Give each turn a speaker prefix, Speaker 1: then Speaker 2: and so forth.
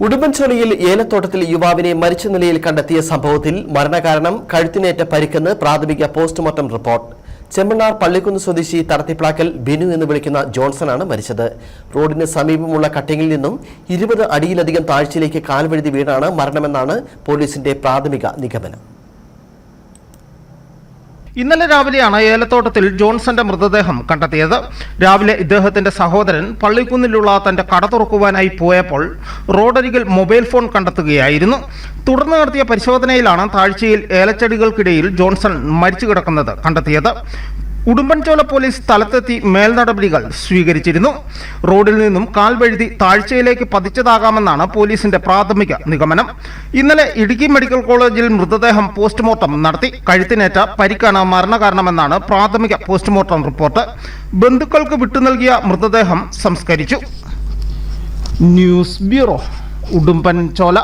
Speaker 1: ഉടുമ്പൻചോലയിൽ ഏലത്തോട്ടത്തിൽ യുവാവിനെ മരിച്ച നിലയിൽ കണ്ടെത്തിയ സംഭവത്തിൽ മരണകാരണം കഴുത്തിനേറ്റ പരിക്കെന്ന് പ്രാഥമിക പോസ്റ്റ്മോർട്ടം റിപ്പോർട്ട്. ചെമ്മണ്ണാർ പള്ളിക്കുന്ന് സ്വദേശി തടത്തിപ്ലാക്കൽ ബിനു എന്ന് വിളിക്കുന്ന ജോൺസണാണ് മരിച്ചത്. റോഡിന് സമീപമുള്ള കട്ടിങ്ങിൽ നിന്നും ഇരുപത് അടിയിലധികം താഴ്ചയിലേക്ക് കാൽവഴുതി വീണാണ് മരണമെന്നാണ് പോലീസിന്റെ പ്രാഥമിക നിഗമനം.
Speaker 2: ഇന്നലെ രാവിലെയാണ് ഏലത്തോട്ടത്തിൽ ജോൺസന്റെ മൃതദേഹം കണ്ടെത്തിയത്. രാവിലെ ഇദ്ദേഹത്തിന്റെ സഹോദരൻ പള്ളിക്കുന്നിലുള്ള തന്റെ കട തുറക്കുവാനായി പോയപ്പോൾ റോഡരികിൽ മൊബൈൽ ഫോൺ കണ്ടെത്തുകയായിരുന്നു. തുടർന്ന് നടത്തിയ പരിശോധനയിലാണ് താഴ്ചയിൽ ഏലച്ചെടികൾക്കിടയിൽ ജോൺസൺ മരിച്ചു കിടക്കുന്നത് കണ്ടെത്തിയത്. ഉടുമ്പൻചോല പോലീസ് സ്ഥലത്തെത്തി മേൽനടപടികൾ സ്വീകരിച്ചിരുന്നു. റോഡിൽ നിന്നും കാൽ വഴുതി താഴ്ചയിലേക്ക് പതിച്ചതാകാമെന്നാണ് പോലീസിന്റെ പ്രാഥമിക നിഗമനം. ഇന്നലെ ഇടുക്കി മെഡിക്കൽ കോളേജിൽ മൃതദേഹം പോസ്റ്റ്മോർട്ടം നടത്തി. കഴുത്തിനേറ്റ പരിക്കാണ് മരണകാരണമെന്നാണ് പ്രാഥമിക പോസ്റ്റ്മോർട്ടം റിപ്പോർട്ട്. ബന്ധുക്കൾക്ക് വിട്ടു നൽകിയ മൃതദേഹം സംസ്കരിച്ചു. News bureau Udumbanchola.